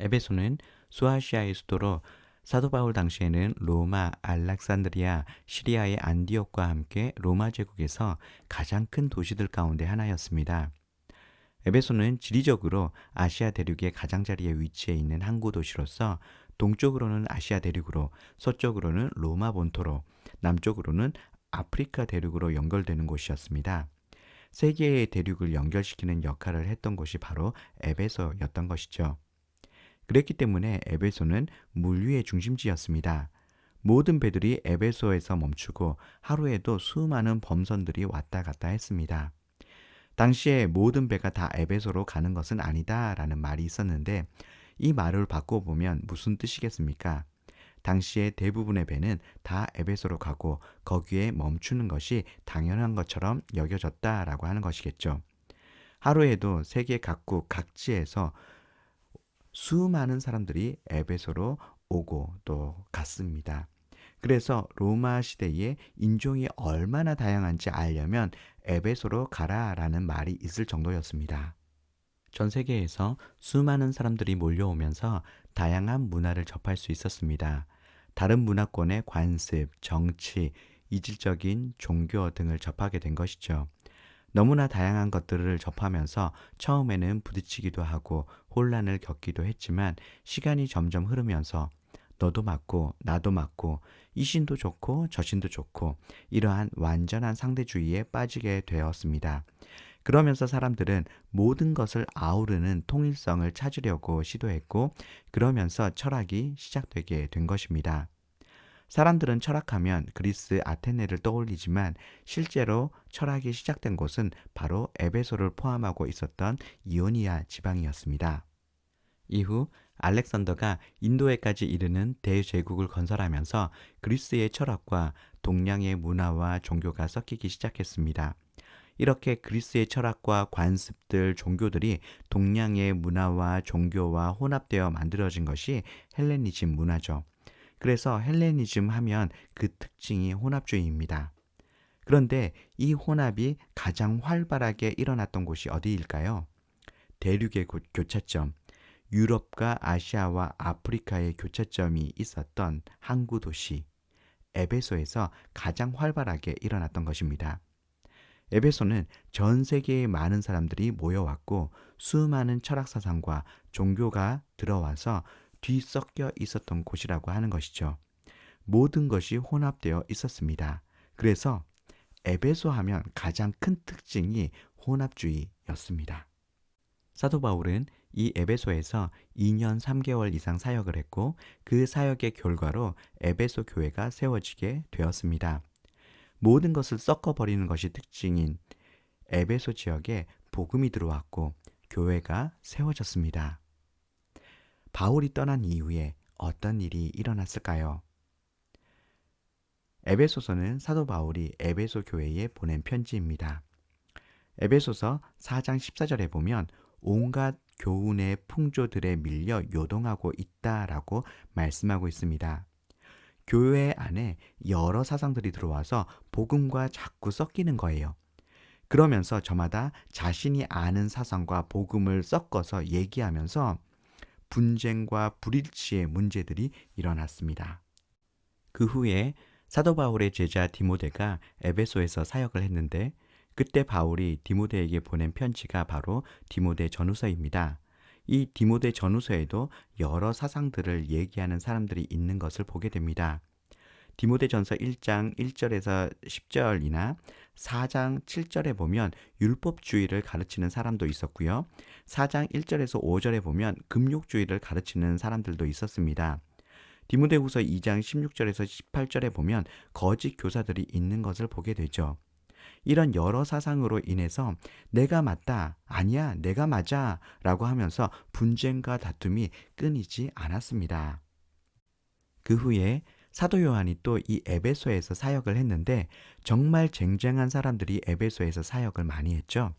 에베소는 수아시아의 수도로 사도 바울 당시에는 로마, 알렉산드리아, 시리아의 안디옥과 함께 로마 제국에서 가장 큰 도시들 가운데 하나였습니다. 에베소는 지리적으로 아시아 대륙의 가장자리에 위치해 있는 항구 도시로서 동쪽으로는 아시아 대륙으로, 서쪽으로는 로마 본토로, 남쪽으로는 아프리카 대륙으로 연결되는 곳이었습니다. 세 개의 대륙을 연결시키는 역할을 했던 곳이 바로 에베소였던 것이죠. 그랬기 때문에 에베소는 물류의 중심지였습니다. 모든 배들이 에베소에서 멈추고 하루에도 수많은 범선들이 왔다 갔다 했습니다. 당시에 모든 배가 다 에베소로 가는 것은 아니다라는 말이 있었는데 이 말을 바꿔보면 무슨 뜻이겠습니까? 당시에 대부분의 배는 다 에베소로 가고 거기에 멈추는 것이 당연한 것처럼 여겨졌다라고 하는 것이겠죠. 하루에도 세계 각국 각지에서 수많은 사람들이 에베소로 오고 또 갔습니다. 그래서 로마 시대에 인종이 얼마나 다양한지 알려면 에베소로 가라라는 말이 있을 정도였습니다. 전 세계에서 수많은 사람들이 몰려오면서 다양한 문화를 접할 수 있었습니다. 다른 문화권의 관습, 정치, 이질적인 종교 등을 접하게 된 것이죠. 너무나 다양한 것들을 접하면서 처음에는 부딪히기도 하고 혼란을 겪기도 했지만 시간이 점점 흐르면서 너도 맞고 나도 맞고 이 신도 좋고 저 신도 좋고 이러한 완전한 상대주의에 빠지게 되었습니다. 그러면서 사람들은 모든 것을 아우르는 통일성을 찾으려고 시도했고 그러면서 철학이 시작되게 된 것입니다. 사람들은 철학하면 그리스 아테네를 떠올리지만 실제로 철학이 시작된 곳은 바로 에베소를 포함하고 있었던 이오니아 지방이었습니다. 이후 알렉산더가 인도에까지 이르는 대제국을 건설하면서 그리스의 철학과 동양의 문화와 종교가 섞이기 시작했습니다. 이렇게 그리스의 철학과 관습들, 종교들이 동양의 문화와 종교와 혼합되어 만들어진 것이 헬레니즘 문화죠. 그래서 헬레니즘 하면 그 특징이 혼합주의입니다. 그런데 이 혼합이 가장 활발하게 일어났던 곳이 어디일까요? 대륙의 교차점, 유럽과 아시아와 아프리카의 교차점이 있었던 항구 도시 에베소에서 가장 활발하게 일어났던 것입니다. 에베소는 전 세계의 많은 사람들이 모여왔고 수많은 철학 사상과 종교가 들어와서 뒤섞여 있었던 곳이라고 하는 것이죠. 모든 것이 혼합되어 있었습니다. 그래서 에베소 하면 가장 큰 특징이 혼합주의였습니다. 사도 바울은 이 에베소에서 2년 3개월 이상 사역을 했고 그 사역의 결과로 에베소 교회가 세워지게 되었습니다. 모든 것을 섞어버리는 것이 특징인 에베소 지역에 복음이 들어왔고 교회가 세워졌습니다. 바울이 떠난 이후에 어떤 일이 일어났을까요? 에베소서는 사도 바울이 에베소 교회에 보낸 편지입니다. 에베소서 4장 14절에 보면 온갖 교훈의 풍조들에 밀려 요동하고 있다라고 말씀하고 있습니다. 교회 안에 여러 사상들이 들어와서 복음과 자꾸 섞이는 거예요. 그러면서 저마다 자신이 아는 사상과 복음을 섞어서 얘기하면서 분쟁과 불일치의 문제들이 일어났습니다. 그 후에 사도 바울의 제자 디모데가 에베소에서 사역을 했는데 그때 바울이 디모데에게 보낸 편지가 바로 디모데 전후서입니다. 이 디모데 전후서에도 여러 사상들을 얘기하는 사람들이 있는 것을 보게 됩니다. 디모데전서 1장 1절에서 10절이나 4장 7절에 보면 율법주의를 가르치는 사람도 있었고요. 4장 1절에서 5절에 보면 금욕주의를 가르치는 사람들도 있었습니다. 디모데후서 2장 16절에서 18절에 보면 거짓 교사들이 있는 것을 보게 되죠. 이런 여러 사상으로 인해서 내가 맞다, 아니야, 내가 맞아 라고 하면서 분쟁과 다툼이 끊이지 않았습니다. 그 후에 사도 요한이 또 이 에베소에서 사역을 했는데 정말 쟁쟁한 사람들이 에베소에서 사역을 많이 했죠.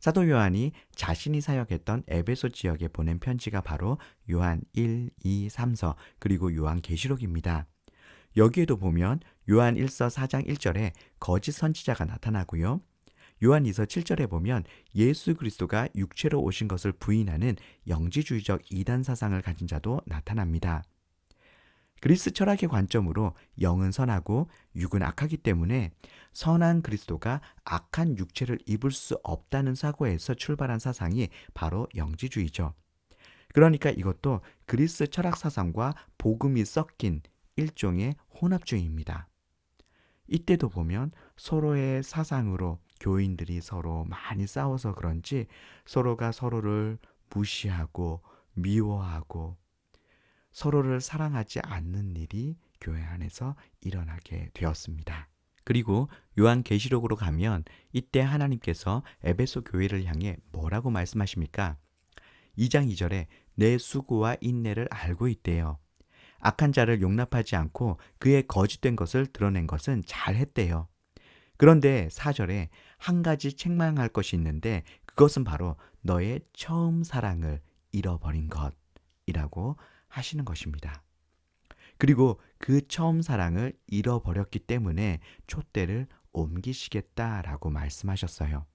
사도 요한이 자신이 사역했던 에베소 지역에 보낸 편지가 바로 요한 1, 2, 3서 그리고 요한 계시록입니다. 여기에도 보면 요한 1서 4장 1절에 거짓 선지자가 나타나고요. 요한 2서 7절에 보면 예수 그리스도가 육체로 오신 것을 부인하는 영지주의적 이단 사상을 가진 자도 나타납니다. 그리스 철학의 관점으로 영은 선하고 육은 악하기 때문에 선한 그리스도가 악한 육체를 입을 수 없다는 사고에서 출발한 사상이 바로 영지주의죠. 그러니까 이것도 그리스 철학 사상과 복음이 섞인 일종의 혼합주의입니다. 이때도 보면 서로의 사상으로 교인들이 서로 많이 싸워서 그런지 서로가 서로를 무시하고 미워하고 서로를 사랑하지 않는 일이 교회 안에서 일어나게 되었습니다. 그리고 요한 계시록으로 가면 이때 하나님께서 에베소 교회를 향해 뭐라고 말씀하십니까? 2장 2절에 내 수고와 인내를 알고 있대요. 악한 자를 용납하지 않고 그의 거짓된 것을 드러낸 것은 잘했대요. 그런데 4절에 한 가지 책망할 것이 있는데 그것은 바로 너의 처음 사랑을 잃어버린 것 이라고 하시는 것입니다. 그리고 그 처음 사랑을 잃어버렸기 때문에 촛대를 옮기시겠다라고 말씀하셨어요.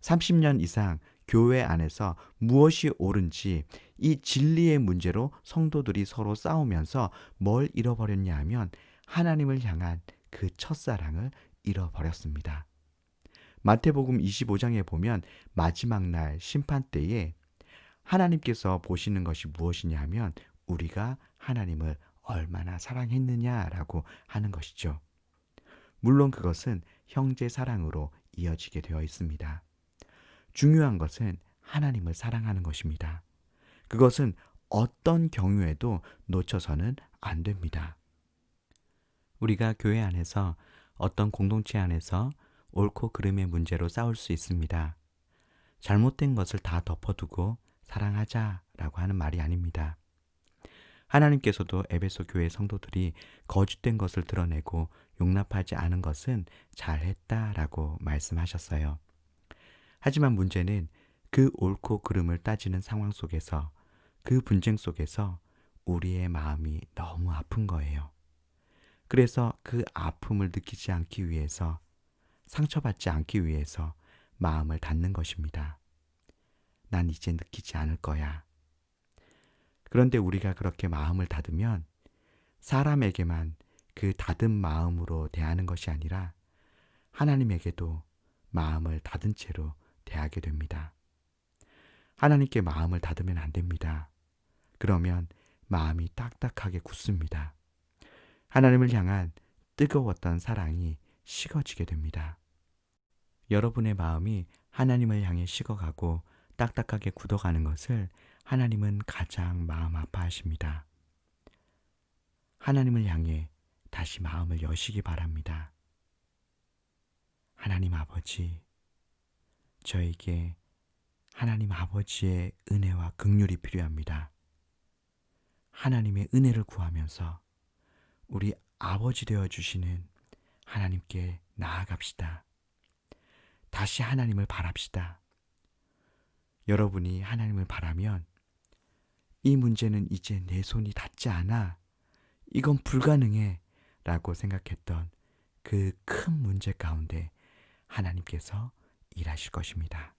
30년 이상 교회 안에서 무엇이 옳은지 이 진리의 문제로 성도들이 서로 싸우면서 뭘 잃어버렸냐 하면 하나님을 향한 그 첫사랑을 잃어버렸습니다. 마태복음 25장에 보면 마지막 날 심판 때에 하나님께서 보시는 것이 무엇이냐 하면 우리가 하나님을 얼마나 사랑했느냐라고 하는 것이죠. 물론 그것은 형제 사랑으로 이어지게 되어 있습니다. 중요한 것은 하나님을 사랑하는 것입니다. 그것은 어떤 경우에도 놓쳐서는 안 됩니다. 우리가 교회 안에서 어떤 공동체 안에서 옳고 그름의 문제로 싸울 수 있습니다. 잘못된 것을 다 덮어두고 사랑하자 라고 하는 말이 아닙니다. 하나님께서도 에베소 교회 성도들이 거짓된 것을 드러내고 용납하지 않은 것은 잘했다 라고 말씀하셨어요. 하지만 문제는 그 옳고 그름을 따지는 상황 속에서 그 분쟁 속에서 우리의 마음이 너무 아픈 거예요. 그래서 그 아픔을 느끼지 않기 위해서 상처받지 않기 위해서 마음을 닫는 것입니다. 난 이제 느끼지 않을 거야. 그런데 우리가 그렇게 마음을 닫으면 사람에게만 그 닫은 마음으로 대하는 것이 아니라 하나님에게도 마음을 닫은 채로 대하게 됩니다. 하나님께 마음을 닫으면 안 됩니다. 그러면 마음이 딱딱하게 굳습니다. 하나님을 향한 뜨거웠던 사랑이 식어지게 됩니다. 여러분의 마음이 하나님을 향해 식어가고 딱딱하게 굳어가는 것을 하나님은 가장 마음 아파하십니다. 하나님을 향해 다시 마음을 여시기 바랍니다. 하나님 아버지, 저에게 하나님 아버지의 은혜와 극률이 필요합니다. 하나님의 은혜를 구하면서 우리 아버지 되어 주시는 하나님께 나아갑시다. 다시 하나님을 바랍시다. 여러분이 하나님을 바라면 이 문제는 이제 내 손이 닿지 않아. 이건 불가능해. 라고 생각했던 그 큰 문제 가운데 하나님께서 일하실 것입니다.